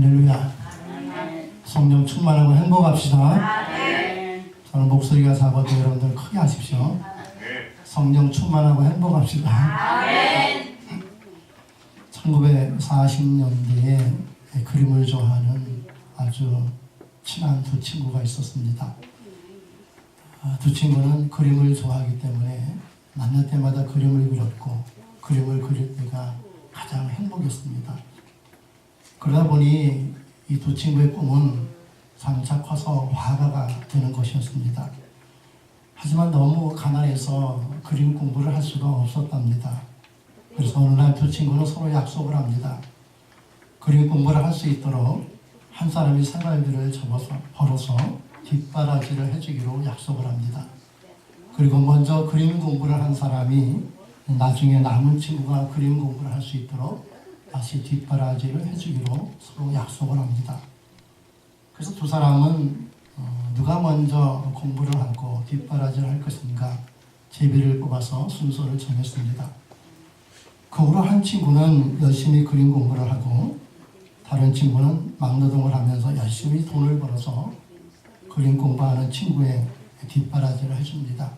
할렐루야. 성령 충만하고 행복합시다. 저는 목소리가 작아도 여러분들 크게 하십시오. 성령 충만하고 행복합시다. 1940년대에 그림을 좋아하는 아주 친한 두 친구가 있었습니다. 아, 두 친구는 그림을 좋아하기 때문에 만날 때마다 그림을 그렸고 그림을 그릴 때가 가장 행복했습니다. 그러다 보니 이 두 친구의 꿈은 장차 커서 화가가 되는 것이었습니다. 하지만 너무 가난해서 그림 공부를 할 수가 없었답니다. 그래서 어느 날 두 친구는 서로 약속을 합니다. 그림 공부를 할 수 있도록 한 사람이 생활비를 접어서 벌어서 뒷바라지를 해주기로 약속을 합니다. 그리고 먼저 그림 공부를 한 사람이 나중에 남은 친구가 그림 공부를 할 수 있도록 다시 뒷바라지를 해주기로 서로 약속을 합니다. 그래서 두 사람은 어, 누가 먼저 공부를 하고 뒷바라지를 할 것인가 제비를 뽑아서 순서를 정했습니다. 그 후로 한 친구는 열심히 그림 공부를 하고 다른 친구는 막노동을 하면서 열심히 돈을 벌어서 그림 공부하는 친구의 뒷바라지를 해줍니다.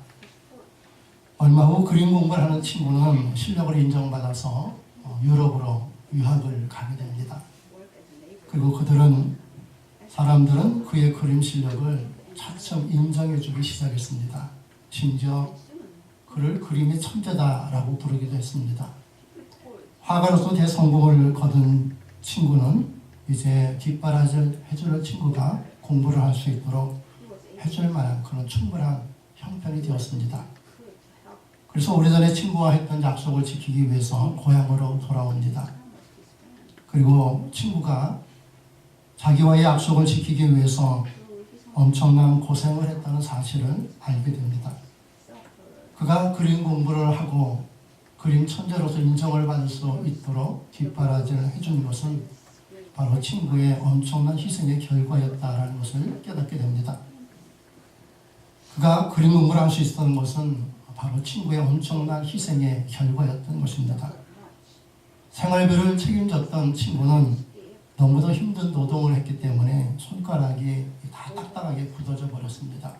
얼마 후 그림 공부를 하는 친구는 실력을 인정받아서 어, 유럽으로 유학을 가게 됩니다. 그리고 그들은 사람들은 그의 그림 실력을 차츰 인정해주기 시작했습니다. 심지어 그를 그림의 천재다라고 부르기도 했습니다. 화가로서 대성공을 거둔 친구는 이제 뒷바라지를 해줄 친구가 공부를 할 수 있도록 해줄 만한 그런 충분한 형편이 되었습니다. 그래서 오래전에 친구와 했던 약속을 지키기 위해서 고향으로 돌아옵니다. 그리고 친구가 자기와의 약속을 지키기 위해서 엄청난 고생을 했다는 사실을 알게 됩니다. 그가 그림 공부를 하고 그림 천재로서 인정을 받을 수 있도록 뒷바라지를 해준 것은 바로 친구의 엄청난 희생의 결과였다라는 것을 깨닫게 됩니다. 그가 그림 공부를 할 수 있었던 것은 바로 친구의 엄청난 희생의 결과였던 것입니다. 생활비를 책임졌던 친구는 너무도 힘든 노동을 했기 때문에 손가락이 다 딱딱하게 굳어져 버렸습니다.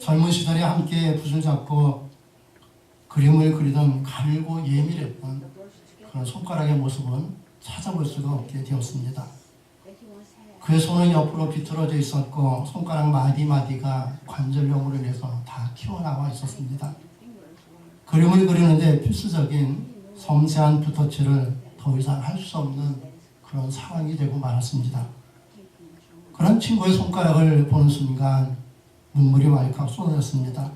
젊은 시절에 함께 붓을 잡고 그림을 그리던 가늘고 예민했던 그런 손가락의 모습은 찾아볼 수가 없게 되었습니다. 그의 손은 옆으로 비틀어져 있었고 손가락 마디마디가 관절염으로 인해서 다 튀어나와 있었습니다. 그림을 그리는데 필수적인 섬세한 붓터치를 더 이상 할 수 없는 그런 상황이 되고 말았습니다. 그런 친구의 손가락을 보는 순간 눈물이 왈칵 쏟아졌습니다.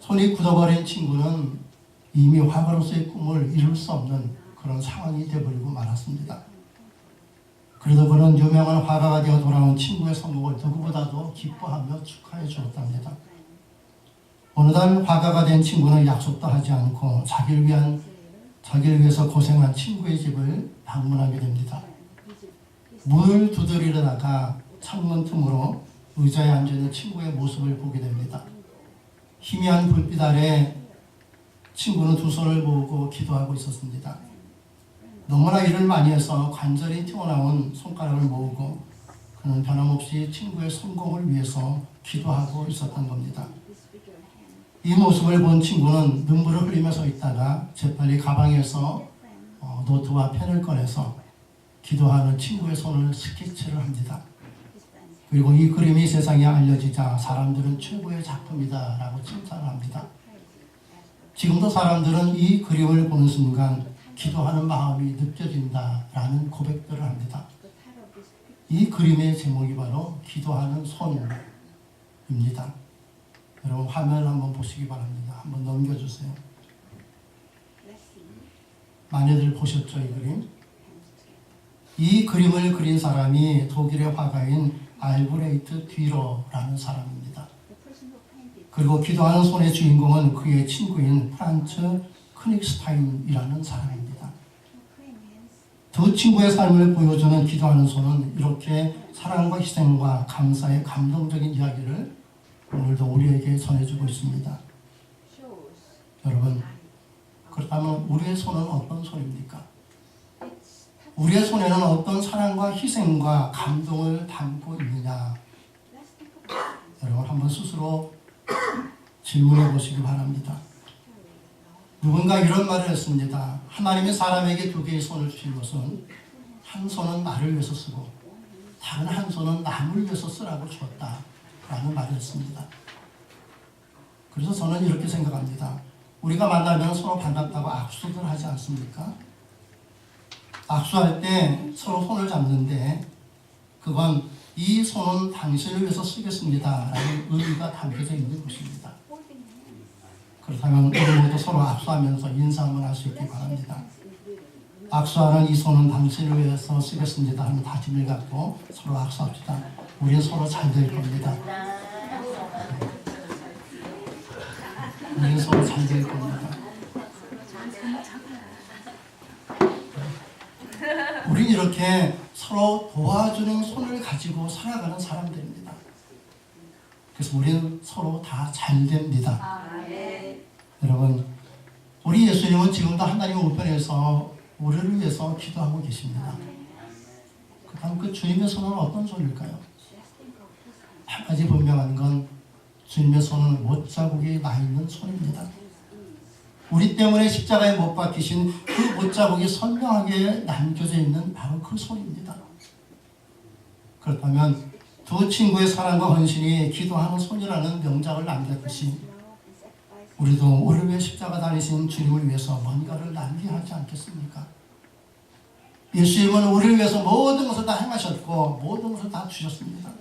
손이 굳어버린 친구는 이미 화가로서의 꿈을 이룰 수 없는 그런 상황이 되어버리고 말았습니다. 그래도 그는 유명한 화가가 되어 돌아온 친구의 성공을 누구보다도 기뻐하며 축하해 주었답니다. 어느 날 화가가 된 친구는 약속도 하지 않고 자기를 위한 자기를 위해서 고생한 친구의 집을 방문하게 됩니다. 문을 두드리려다가 창문 틈으로 의자에 앉아 있는 친구의 모습을 보게 됩니다. 희미한 불빛 아래 친구는 두 손을 모으고 기도하고 있었습니다. 너무나 일을 많이 해서 관절이 튀어나온 손가락을 모으고 그는 변함없이 친구의 성공을 위해서 기도하고 있었던 겁니다. 이 모습을 본 친구는 눈물을 흘리며 서 있다가 재빨리 가방에서 어, 노트와 펜을 꺼내서 기도하는 친구의 손을 스케치를 합니다. 그리고 이 그림이 세상에 알려지자 사람들은 최고의 작품이다 라고 칭찬을 합니다. 지금도 사람들은 이 그림을 보는 순간 기도하는 마음이 느껴진다 라는 고백들을 합니다. 이 그림의 제목이 바로 기도하는 손입니다. 여러분 화면을 한번 보시기 바랍니다. 한번 넘겨주세요. 많이들 보셨죠 이 그림? 이 그림을 그린 사람이 독일의 화가인 알브레이트 뒤러라는 사람입니다. 그리고 기도하는 손의 주인공은 그의 친구인 프란츠 크닉스타인이라는 사람입니다. 두 친구의 삶을 보여주는 기도하는 손은 이렇게 사랑과 희생과 감사의 감동적인 이야기를 오늘도 우리에게 전해주고 있습니다. 여러분, 그렇다면 우리의 손은 어떤 손입니까? 우리의 손에는 어떤 사랑과 희생과 감동을 담고 있느냐? 여러분 한번 스스로 질문해 보시기 바랍니다. 누군가 이런 말을 했습니다. 하나님이 사람에게 두 개의 손을 주신 것은 한 손은 나를 위해서 쓰고 다른 한 손은 남을 위해서 쓰라고 주었다. 라는 말을 했습니다. 그래서 저는 이렇게 생각합니다. 우리가 만나면 서로 반갑다고 악수를 하지 않습니까? 악수할 때 서로 손을 잡는데 그건 이 손은 당신을 위해서 쓰겠습니다. 라는 의미가 담겨져 있는 것입니다. 그렇다면 우리 모두 서로 악수하면서 인사 한번 할 수 있기 바랍니다. 악수하는 이 손은 당신을 위해서 쓰겠습니다 하는 다짐을 갖고 서로 악수합시다. 우리는 서로 잘 될 겁니다. 우리는 서로 잘 될 겁니다. 우린 이렇게 서로 도와주는 손을 가지고 살아가는 사람들입니다. 그래서 우리는 서로 다 잘 됩니다. 여러분, 우리 예수님은 지금도 하나님 우편에서 우리를 위해서 기도하고 계십니다. 그다음 그 주님의 손은 어떤 손일까요? 한 가지 분명한 건 주님의 손은 못자국이 나 있는 손입니다. 우리 때문에 십자가에 못 박히신 그 못자국이 선명하게 남겨져 있는 바로 그 손입니다. 그렇다면 두 친구의 사랑과 헌신이 기도하는 손이라는 명작을 남겼듯이 우리도 우리를 위해 십자가 다니신 주님을 위해서 뭔가를 남겨하지 않겠습니까? 예수님은 우리를 위해서 모든 것을 다 행하셨고 모든 것을 다 주셨습니다.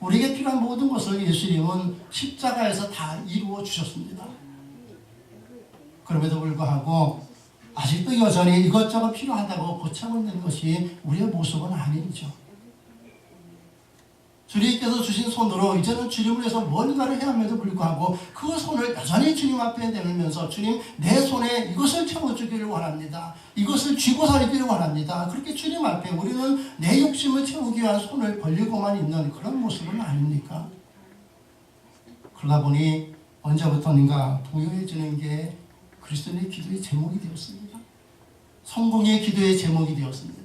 우리에게 필요한 모든 것을 예수님은 십자가에서 다 이루어 주셨습니다. 그럼에도 불구하고 아직도 여전히 이것저것 필요하다고 고차고 있는 것이 우리의 모습은 아니죠. 주님께서 주신 손으로 이제는 주님을 위해서 뭔가를 해야 함에도 불구하고 그 손을 여전히 주님 앞에 내밀면서 주님 내 손에 이것을 채워주기를 원합니다. 이것을 쥐고 살기를 원합니다. 그렇게 주님 앞에 우리는 내 욕심을 채우기 위한 손을 벌리고만 있는 그런 모습은 아닙니까? 그러다 보니 언제부터인가 부유해지는 게 그리스도인의 기도의 제목이 되었습니다. 성공의 기도의 제목이 되었습니다.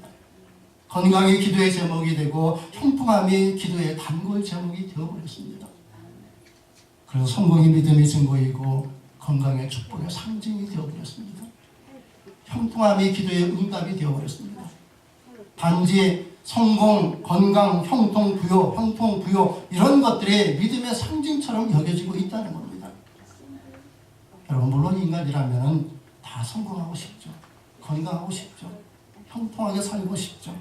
건강이 기도의 제목이 되고 형통함이 기도의 단골 제목이 되어버렸습니다. 그래서 성공이 믿음의 증거이고 건강의 축복의 상징이 되어버렸습니다. 형통함이 기도의 응답이 되어버렸습니다. 단지 성공, 건강, 형통, 부요, 형통, 부요 이런 것들이 믿음의 상징처럼 여겨지고 있다는 겁니다. 여러분 물론 인간이라면 다 성공하고 싶죠. 건강하고 싶죠. 형통하게 살고 싶죠.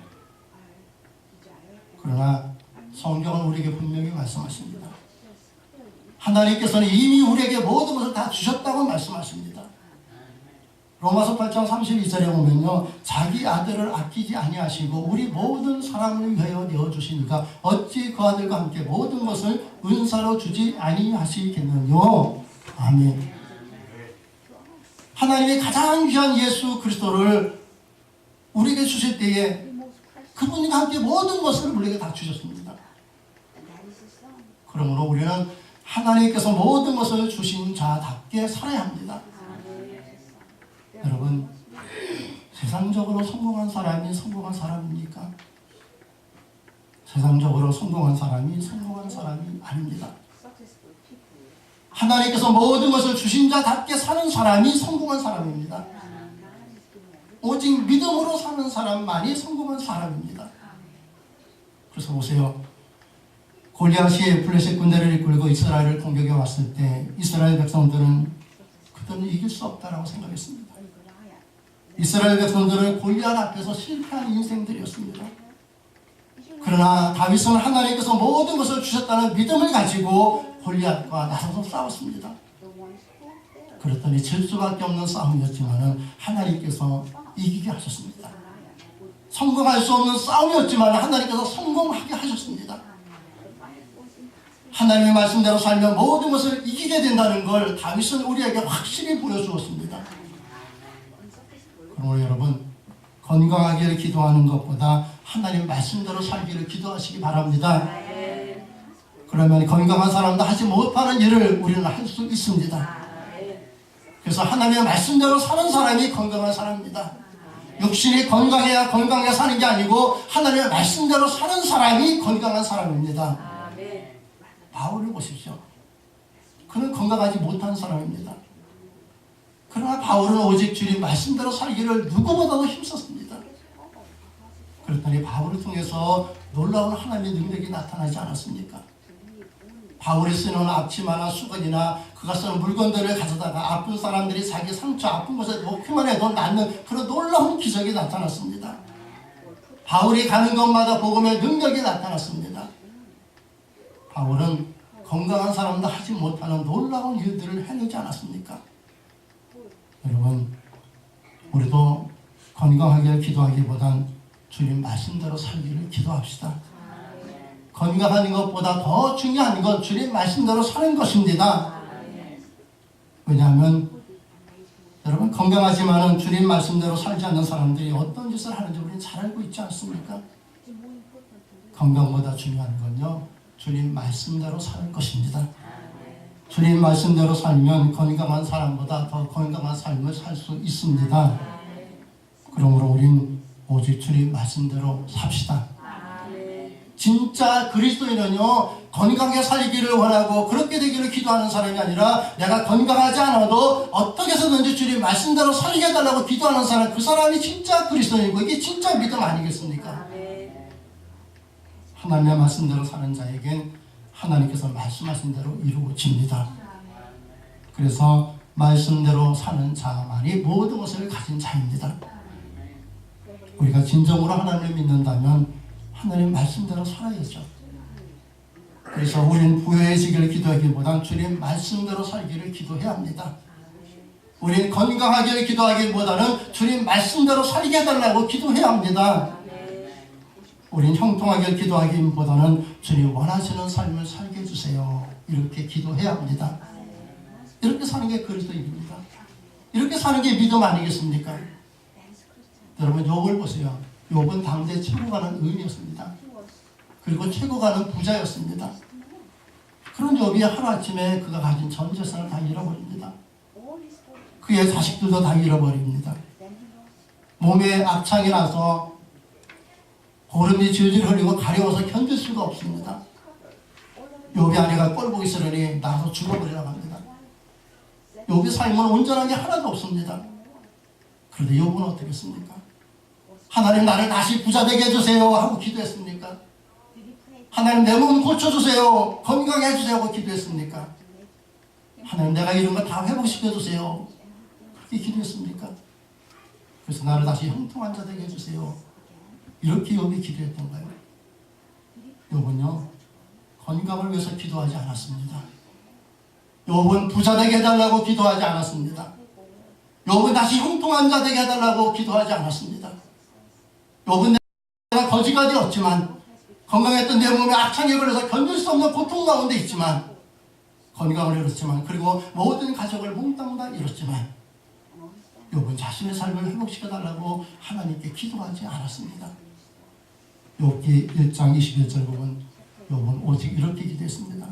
그러나 성경은 우리에게 분명히 말씀하십니다. 하나님께서는 이미 우리에게 모든 것을 다 주셨다고 말씀하십니다. 로마서 8장 32절에 보면요. 자기 아들을 아끼지 아니하시고 우리 모든 사람을 위하여 내어 주시니까 어찌 그 아들과 함께 모든 것을 은사로 주지 아니하시겠느냐. 아멘. 하나님의 가장 귀한 예수 그리스도를 우리에게 주실 때에 그분과 함께 모든 것을 우리에게 다 주셨습니다. 그러므로 우리는 하나님께서 모든 것을 주신 자답게 살아야 합니다. 여러분, 세상적으로 성공한 사람이 성공한 사람입니까? 세상적으로 성공한 사람이 성공한 사람이 아닙니다. 하나님께서 모든 것을 주신 자답게 사는 사람이 성공한 사람입니다. 오직 믿음으로 사는 사람만이 성공한 사람입니다. 그래서 보세요. 골리앗이 블레셋 군대를 이끌고 이스라엘을 공격해 왔을 때 이스라엘 백성들은 그들은 이길 수 없다라고 생각했습니다. 이스라엘 백성들은 골리앗 앞에서 실패한 인생들이었습니다. 그러나 다윗은 하나님께서 모든 것을 주셨다는 믿음을 가지고 골리앗과 나서서 싸웠습니다. 그랬더니 질 수밖에 없는 싸움이었지만 하나님께서 이기게 하셨습니다. 성공할 수 없는 싸움이었지만 하나님께서 성공하게 하셨습니다. 하나님의 말씀대로 살면 모든 것을 이기게 된다는 걸 다윗은 우리에게 확실히 보여주었습니다. 그러므로 여러분 건강하기를 기도하는 것보다 하나님 말씀대로 살기를 기도하시기 바랍니다. 그러면 건강한 사람도 하지 못하는 일을 우리는 할 수 있습니다. 그래서 하나님의 말씀대로 사는 사람이 건강한 사람입니다. 육신이 건강해야 건강하게 사는 게 아니고 하나님의 말씀대로 사는 사람이 건강한 사람입니다. 아멘. 바울을 보십시오. 그는 건강하지 못한 사람입니다. 그러나 바울은 오직 주님 말씀대로 살기를 누구보다도 힘썼습니다. 그랬더니 바울을 통해서 놀라운 하나님의 능력이 나타나지 않았습니까? 바울이 쓰는 앞치마나 수건이나 그가 쓰는 물건들을 가져다가 아픈 사람들이 자기 상처 아픈 곳에 놓기만 해도 낫는 그런 놀라운 기적이 나타났습니다. 바울이 가는 곳마다 복음의 능력이 나타났습니다. 바울은 건강한 사람도 하지 못하는 놀라운 일들을 해내지 않았습니까? 여러분, 우리도 건강하게 기도하기보단 주님 말씀대로 살기를 기도합시다. 건강한 것보다 더 중요한 건 주님 말씀대로 사는 것입니다. 왜냐하면 여러분 건강하지만은 주님 말씀대로 살지 않는 사람들이 어떤 짓을 하는지 우리는 잘 알고 있지 않습니까? 건강보다 중요한 건요 주님 말씀대로 사는 것입니다. 주님 말씀대로 살면 건강한 사람보다 더 건강한 삶을 살 수 있습니다. 그러므로 우린 오직 주님 말씀대로 삽시다. 진짜 그리스도인은요 건강하게 살기를 원하고 그렇게 되기를 기도하는 사람이 아니라 내가 건강하지 않아도 어떻게 해서든지 주님 말씀대로 살게 해달라고 기도하는 사람 그 사람이 진짜 그리스도인이고 이게 진짜 믿음 아니겠습니까? 아멘. 하나님의 말씀대로 사는 자에겐 하나님께서 말씀하신 대로 이루어집니다. 그래서 말씀대로 사는 자만이 모든 것을 가진 자입니다. 우리가 진정으로 하나님을 믿는다면 하나님 말씀대로 살아야죠. 그래서 우리는 부유해지기를 기도하기보단 주님 말씀대로 살기를 기도해야 합니다. 우리는 건강하기를 기도하기보다는 주님 말씀대로 살게 해달라고 기도해야 합니다. 우린 형통하게 기도하기보다는 주님 원하시는 삶을 살게 해주세요. 이렇게 기도해야 합니다. 이렇게 사는 게 그리스도입니다. 이렇게 사는 게 믿음 아니겠습니까? 여러분 욥을 보세요. 욥은 당대 최고 가는 의인이었습니다. 그리고 최고 가는 부자였습니다. 그런 욥이 하루아침에 그가 가진 전 재산을 다 잃어버립니다. 그의 자식들도 다 잃어버립니다. 몸에 악창이 나서 고름이 질질 흘리고 가려워서 견딜 수가 없습니다. 욥이 아내가 꼴보기 싫으니 나서 죽어버리라고 합니다. 욥의 삶은 온전한 게 하나도 없습니다. 그런데 욥은 어떻겠습니까? 하나님 나를 다시 부자 되게 해주세요 하고 기도했습니까? 하나님 내 몸 고쳐주세요 건강해 해주세요 하고 기도했습니까? 하나님 내가 이런 거 다 회복시켜 주세요 그렇게 기도했습니까? 그래서 나를 다시 형통한 자 되게 해주세요 이렇게 욥이 기도했던가요? 욥은요 건강을 위해서 기도하지 않았습니다. 욥은 부자 되게 해달라고 기도하지 않았습니다. 욥은 다시 형통한 자 되게 해달라고 기도하지 않았습니다. 욥은 내가 거지가 되었지만 건강했던 내 몸에 악창에 걸려서 견딜 수 없는 고통 가운데 있지만 건강을 잃었지만 그리고 모든 가족을 몽땅 다 잃었지만 욥은 자신의 삶을 회복시켜 달라고 하나님께 기도하지 않았습니다. 욥기 1장 21절 보면 욥은 오직 이렇게 기도했습니다.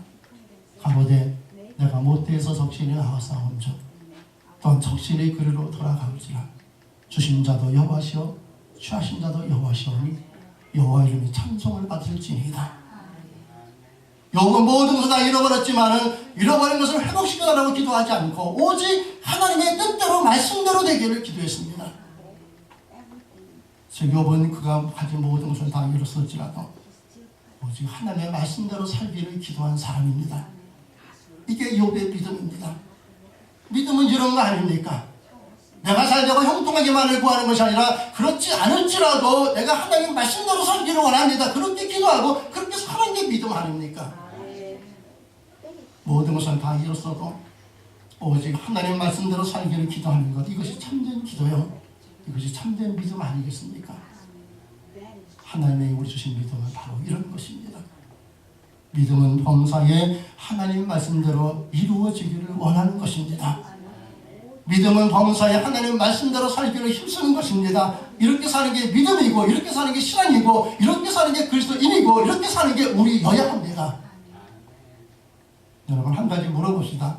가로되 내가 못되어서 적신이 나와싸움죠 또한 적신의 그리로 돌아가올지라 주신 자도 여호와시오 취하신 자도 여호와시오니 여호와 이름이 찬송을 받을지니이다. 욥은 모든 것을 다 잃어버렸지만은 잃어버린 것을 회복시켜달라고 기도하지 않고 오직 하나님의 뜻대로 말씀대로 되기를 기도했습니다. 즉 욥은 그가 가진 모든 것을 다 잃었을지라도 오직 하나님의 말씀대로 살기를 기도한 사람입니다. 이게 욥의 믿음입니다. 믿음은 이런 거 아닙니까? 내가 살려고 형통하기만을 구하는 것이 아니라 그렇지 않을지라도 내가 하나님 말씀대로 살기를 원합니다. 그렇게 기도하고 그렇게 사는 게 믿음 아닙니까? 모든 것을 다 잃었어도 오직 하나님 말씀대로 살기를 기도하는 것 이것이 참된 기도요. 이것이 참된 믿음 아니겠습니까? 하나님의 우리 주신 믿음은 바로 이런 것입니다. 믿음은 범사에 하나님 말씀대로 이루어지기를 원하는 것입니다. 믿음은 범사에 하나님 말씀대로 살기를 힘쓰는 것입니다. 이렇게 사는 게 믿음이고 이렇게 사는 게 신앙이고 이렇게 사는 게 그리스도인이고 이렇게 사는 게 우리여야 합니다. 여러분 한 가지 물어봅시다.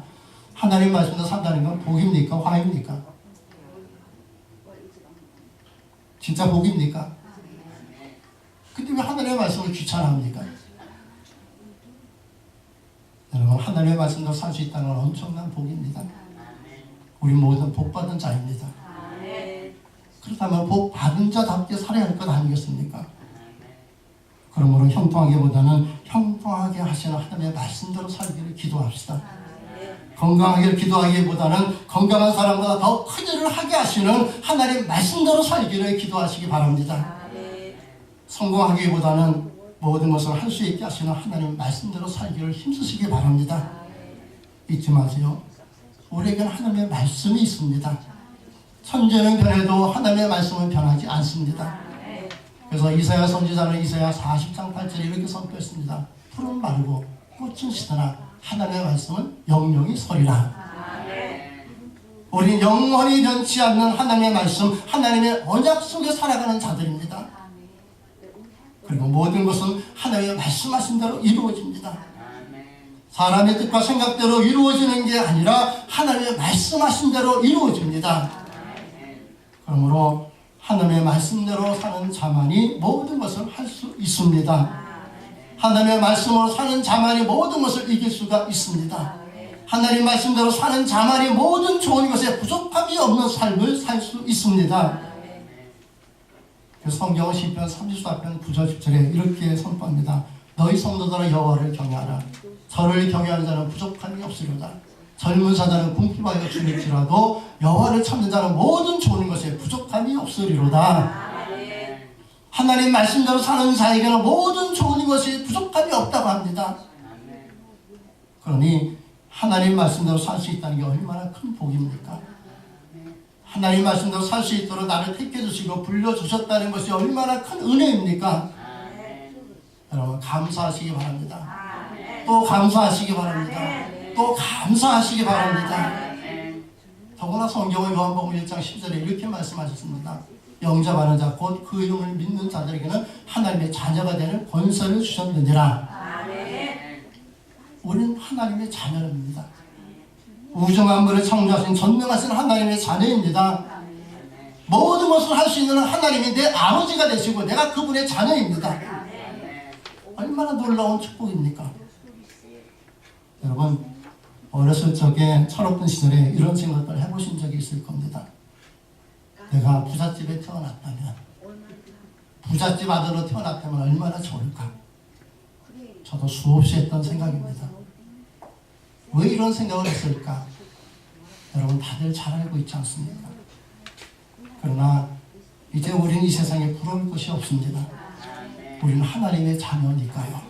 하나님 말씀대로 산다는 건 복입니까? 화입니까? 진짜 복입니까? 근데 왜 하나님의 말씀을 귀찮아합니까? 여러분 하나님의 말씀대로 살 수 있다는 건 엄청난 복입니다. 우리 모든 복 받은 자입니다. 그렇다면 복 받은 자답게 살아야 할 것 아니겠습니까? 그러므로 형통하기보다는 형통하게 하시는 하나님의 말씀대로 살기를 기도합시다. 건강하게 기도하기보다는 건강한 사람보다 더 큰 일을 하게 하시는 하나님 말씀대로 살기를 기도하시기 바랍니다. 성공하기보다는 모든 것을 할 수 있게 하시는 하나님 말씀대로 살기를 힘쓰시기 바랍니다. 잊지 마세요. 우리에게는 하나님의 말씀이 있습니다. 천재는 변해도 하나님의 말씀은 변하지 않습니다. 그래서 이사야 선지자는 이사야 40장 8절에 이렇게 선포했습니다. 푸른 마르고 꽃은 시드나 하나님의 말씀은 영영이 서리라. 우리 영원히 변치 않는 하나님의 말씀, 하나님의 언약 속에 살아가는 자들입니다. 그리고 모든 것은 하나님의 말씀하신 대로 이루어집니다. 사람의 뜻과 생각대로 이루어지는 게 아니라 하나님의 말씀하신 대로 이루어집니다. 그러므로 하나님의 말씀대로 사는 자만이 모든 것을 할 수 있습니다. 하나님의 말씀으로 사는 자만이 모든 것을 이길 수가 있습니다. 하나님 말씀대로 사는 자만이 모든 좋은 것에 부족함이 없는 삶을 살 수 있습니다. 그래서 성경은 시편 34편 9절 10절에 이렇게 선포합니다. 너희 성도들아 여호와를 경외하라. 저를 경외하는 자는 부족함이 없으리로다. 젊은 사자는 궁핍하여 죽을지라도 여호와를 찾는 자는 모든 좋은 것에 부족함이 없으리로다. 하나님 말씀대로 사는 자에게는 모든 좋은 것이 부족함이 없다고 합니다. 그러니 하나님 말씀대로 살 수 있다는 게 얼마나 큰 복입니까? 하나님 말씀대로 살 수 있도록 나를 택해 주시고 불러 주셨다는 것이 얼마나 큰 은혜입니까? 여러분 감사하시기 바랍니다. 또 감사하시기 바랍니다. 또 감사하시기 바랍니다. 더구나 성경의 요한복음 1장 10절에 이렇게 말씀하셨습니다. 영접하는 자 곧 그 이름을 믿는 자들에게는 하나님의 자녀가 되는 권세를 주셨느니라. 우리는 하나님의 자녀입니다. 우주 만물을 창조하신 전능하신 하나님의 자녀입니다. 모든 것을 할 수 있는 하나님이 내 아버지가 되시고 내가 그분의 자녀입니다. 얼마나 놀라운 축복입니까? 여러분 어렸을 적에 철없던 시절에 이런 생각을 해보신 적이 있을 겁니다. 내가 부잣집에 태어났다면 부잣집 아들로 태어났다면 얼마나 좋을까? 저도 수없이 했던 생각입니다. 왜 이런 생각을 했을까? 여러분 다들 잘 알고 있지 않습니까? 그러나 이제 우리는 이 세상에 부러울 것이 없습니다. 우리는 하나님의 자녀니까요.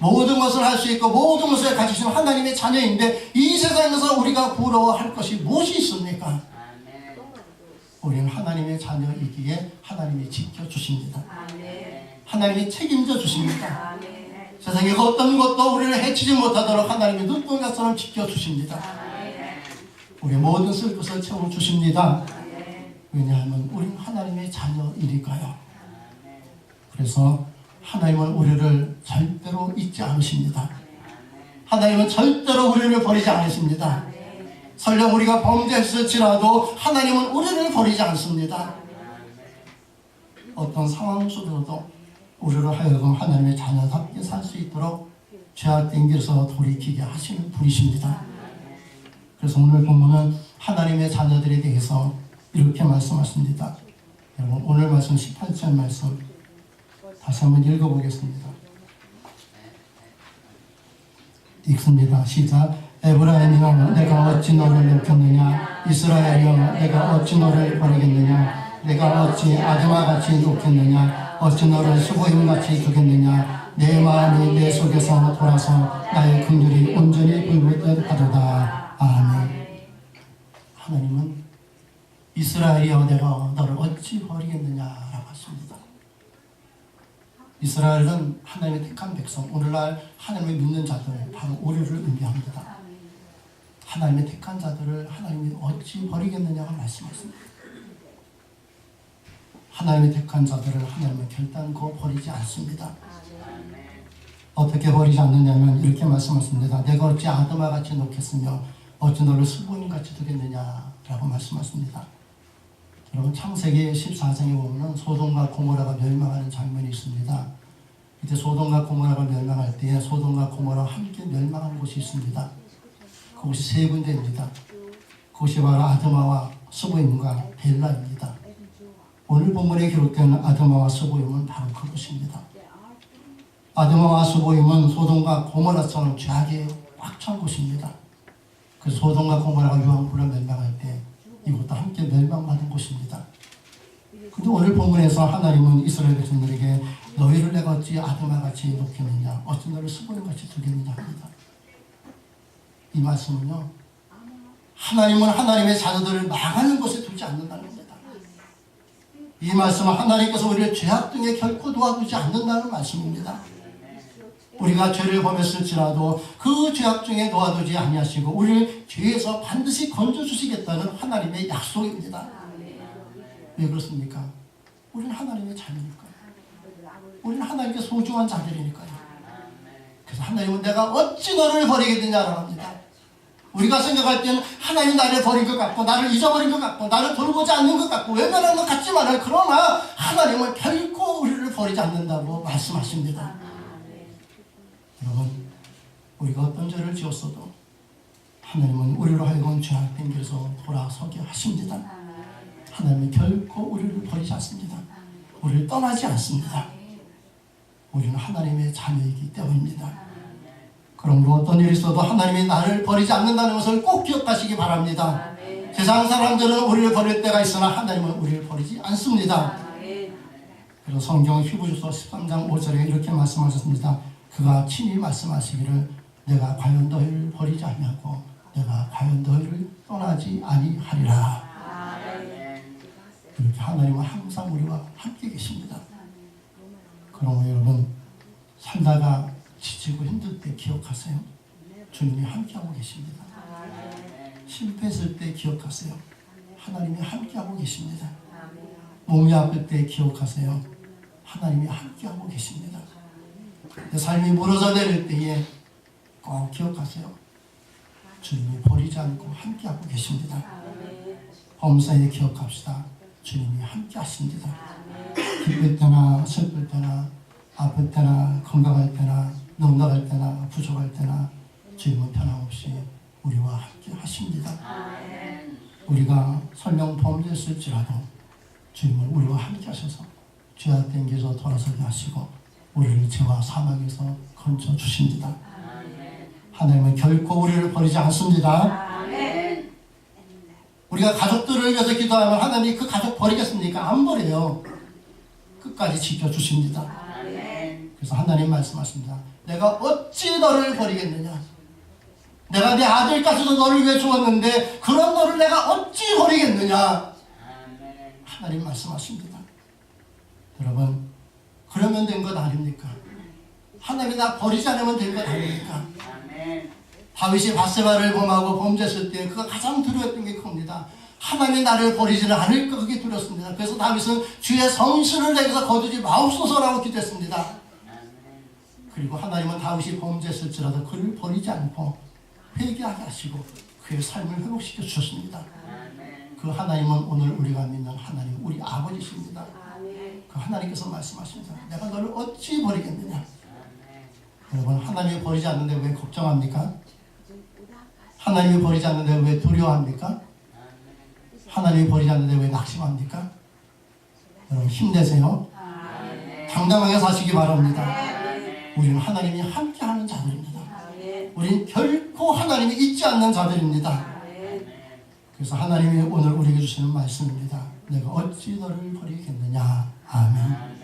모든 것을 할 수 있고 모든 것을 가지신 하나님의 자녀인데 이 세상에서 우리가 부러워할 것이 무엇이 있습니까? 우리는 하나님의 자녀이기에 하나님이 지켜주십니다. 하나님이 책임져 주십니다. 세상에 어떤 것도 우리를 해치지 못하도록 하나님이 눈동자처럼 지켜주십니다. 우리 모든 쓸 것을 채워주십니다. 왜냐하면 우리는 하나님의 자녀이니까요. 그래서 하나님은 우리를 절대로 잊지 않으십니다. 하나님은 절대로 우리를 버리지 않으십니다. 설령 우리가 범죄했을지라도 하나님은 우리를 버리지 않습니다. 어떤 상황 속에서도 우리를 하여금 하나님의 자녀답게 살 수 있도록 죄악된 길에서 돌이키게 하시는 분이십니다. 그래서 오늘 본문은 하나님의 자녀들에 대해서 이렇게 말씀하십니다. 여러분 오늘 말씀 18절 말씀 다시 한번 읽어보겠습니다. 읽습니다. 시작. 에브라임이여 내가 어찌 너를 높였느냐? 이스라엘이여 내가 어찌 너를 버리겠느냐? 내가 어찌 아드마같이 놓겠느냐? 어찌 너를 수고임같이 두겠느냐? 내 마음이 내 속에서 돌아서 나의 긍휼이 온전히 불붙듯 하도다. 아멘. 하나님은 이스라엘이여 내가 너를 어찌 하십니다 이스라엘은 하나님의 택한 백성 오늘날 하나님을 믿는 자들 바로 우리를 의미합니다 하나님의 택한 자들을 하나님이 어찌 버리겠느냐고 말씀하십니다. 하나님의 택한 자들을 하나님은 결단코 버리지 않습니다. 어떻게 버리지 않느냐면 이렇게 말씀하십니다. 내가 어찌 아드마 같이 놓겠으며 어찌 너를 수고인 같이 두겠느냐라고 말씀하십니다. 여러분 창세기 14장에 보면 소돔과 고모라가 멸망하는 장면이 있습니다. 이때 소돔과 고모라가 멸망할 때에 소돔과 고모라와 함께 멸망하는 곳이 있습니다. 그곳이 세 군데입니다. 그것이 바로 아드마와 스보임과 벨라입니다. 오늘 본문에 기록된 아드마와 스보임은 바로 그곳입니다. 아드마와 스보임은 소돔과 고모라처럼 죄악에 꽉 찬 곳입니다. 그 소돔과 고모라가 유황불을 멸망할 때 이곳도 함께 멸망받은 곳입니다. 근데 오늘 본문에서 하나님은 이스라엘 백성들에게 너희를 내가 어찌 아드마같이 놓겠느냐 어찌 너를 스보임같이 두겠느냐 합니다. 이 말씀은요 하나님은 하나님의 자녀들을 망하는 곳에 두지 않는다는 겁니다. 이 말씀은 하나님께서 우리를 죄악 등에 결코 도와주지 않는다는 말씀입니다. 우리가 죄를 범했을지라도 그 죄악 중에 놓아두지 아니하시고 우리를 죄에서 반드시 건져 주시겠다는 하나님의 약속입니다. 왜 그렇습니까? 우리는 하나님의 자녀니까요. 우리는 하나님께 소중한 자들이니까요. 그래서 하나님은 내가 어찌 너를 버리겠느냐라고 합니다. 우리가 생각할 때는 하나님 나를 버린 것 같고 나를 잊어버린 것 같고 나를 돌보지 않는 것 같고 외면하는 것 같지만 그러나 하나님은 결코 우리를 버리지 않는다고 말씀하십니다. 여러분 우리가 어떤 죄를 지었어도 하나님은 우리로 하여금 죄악된 길에서 돌아서게 하십니다. 하나님은 결코 우리를 버리지 않습니다. 우리를 떠나지 않습니다. 우리는 하나님의 자녀이기 때문입니다. 그러므로 어떤 일이 있어도 하나님이 나를 버리지 않는다는 것을 꼭 기억하시기 바랍니다. 세상 사람들은 우리를 버릴 때가 있으나 하나님은 우리를 버리지 않습니다. 그리고 성경 히브리서 13장 5절에 이렇게 말씀하셨습니다. 그가 친히 말씀하시기를 내가 과연 너희를 버리지 아니하고 내가 과연 너희를 떠나지 아니하리라. 이렇게 하나님은 항상 우리와 함께 계십니다. 그러므로 여러분 살다가 지치고 힘들 때 기억하세요. 주님이 함께하고 계십니다. 실패했을 때 기억하세요. 하나님이 함께하고 계십니다. 몸이 아플 때 기억하세요. 하나님이 함께하고 계십니다. 내 삶이 무너져 내릴 때에 꼭 기억하세요. 주님이 버리지 않고 함께하고 계십니다. 범사에 기억합시다. 주님이 함께 하십니다. 기쁠 때나 슬플 때나 아플 때나 건강할 때나 넉넉할 때나 부족할 때나 주님은 변함없이 우리와 함께 하십니다. 우리가 설령 범죄했을지라도 주님은 우리와 함께 하셔서 죄악된 길에서 돌아서게 하시고 우리를 죄와 사망에서 건져 주십니다. 하나님은 결코 우리를 버리지 않습니다. 우리가 가족들을 위해서 기도하면 하나님이 그 가족 버리겠습니까? 안 버려요. 끝까지 지켜주십니다. 그래서 하나님 말씀하십니다. 내가 어찌 너를 버리겠느냐? 내가 내 아들까지도 너를 위해 주었는데 그런 너를 내가 어찌 버리겠느냐? 하나님 말씀하십니다. 여러분 그러면 된 것 아닙니까? 하나님이 나 버리지 않으면 된 것 아닙니까? 다윗이 바세바를 범하고 범죄했을 때 그가 가장 두려웠던 게 큽니다. 하나님이 나를 버리지는 않을 까 그게 두렵습니다. 그래서 다윗은 주의 성신을 내게서 거두지 마옵소서라고 기도했습니다. 그리고 하나님은 다윗이 범죄했을지라도 그를 버리지 않고 회개하게 하시고 그의 삶을 회복시켜 주셨습니다. 그 하나님은 오늘 우리가 믿는 하나님 우리 아버지십니다. 그 하나님께서 말씀하십니다. 내가 너를 어찌 버리겠느냐? 여러분 하나님이 버리지 않는데 왜 걱정합니까? 하나님이 버리지 않는데 왜 두려워합니까? 하나님이 버리지 않는데 왜 낙심합니까? 여러분 힘내세요. 당당하게 사시기 바랍니다. 우리는 하나님이 함께하는 자들입니다. 우리는 결코 하나님이 잊지 않는 자들입니다. 그래서 하나님이 오늘 우리에게 주시는 말씀입니다. 내가 어찌 너를 버리겠느냐. 아멘.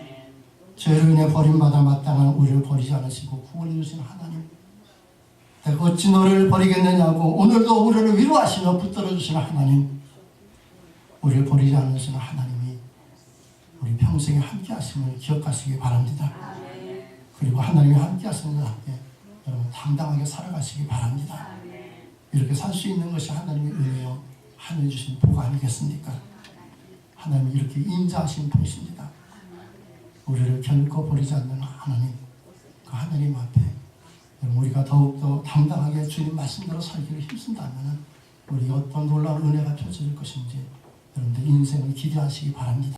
죄로 인해 버림받아 마땅한 우리를 버리지 않으시고 구원해 주신 하나님. 내가 어찌 너를 버리겠느냐고 오늘도 우리를 위로하시며 붙들어 주시는 하나님. 우리를 버리지 않으시는 하나님이 우리 평생에 함께 하심을 기억하시기 바랍니다. 그리고 하나님이 함께 하시는 함께 여러분 당당하게 살아가시기 바랍니다. 이렇게 살 수 있는 것이 하나님의 은혜요 하늘 주신 복 아니겠습니까? 하나님이 이렇게 인자하신 분이십니다. 우리를 결코 버리지 않는 하나님 그 하나님 앞에 우리가 더욱더 당당하게 주님 말씀대로 살기를 힘쓴다면 우리 어떤 놀라운 은혜가 펼쳐질 것인지 여러분들 인생을 기대하시기 바랍니다.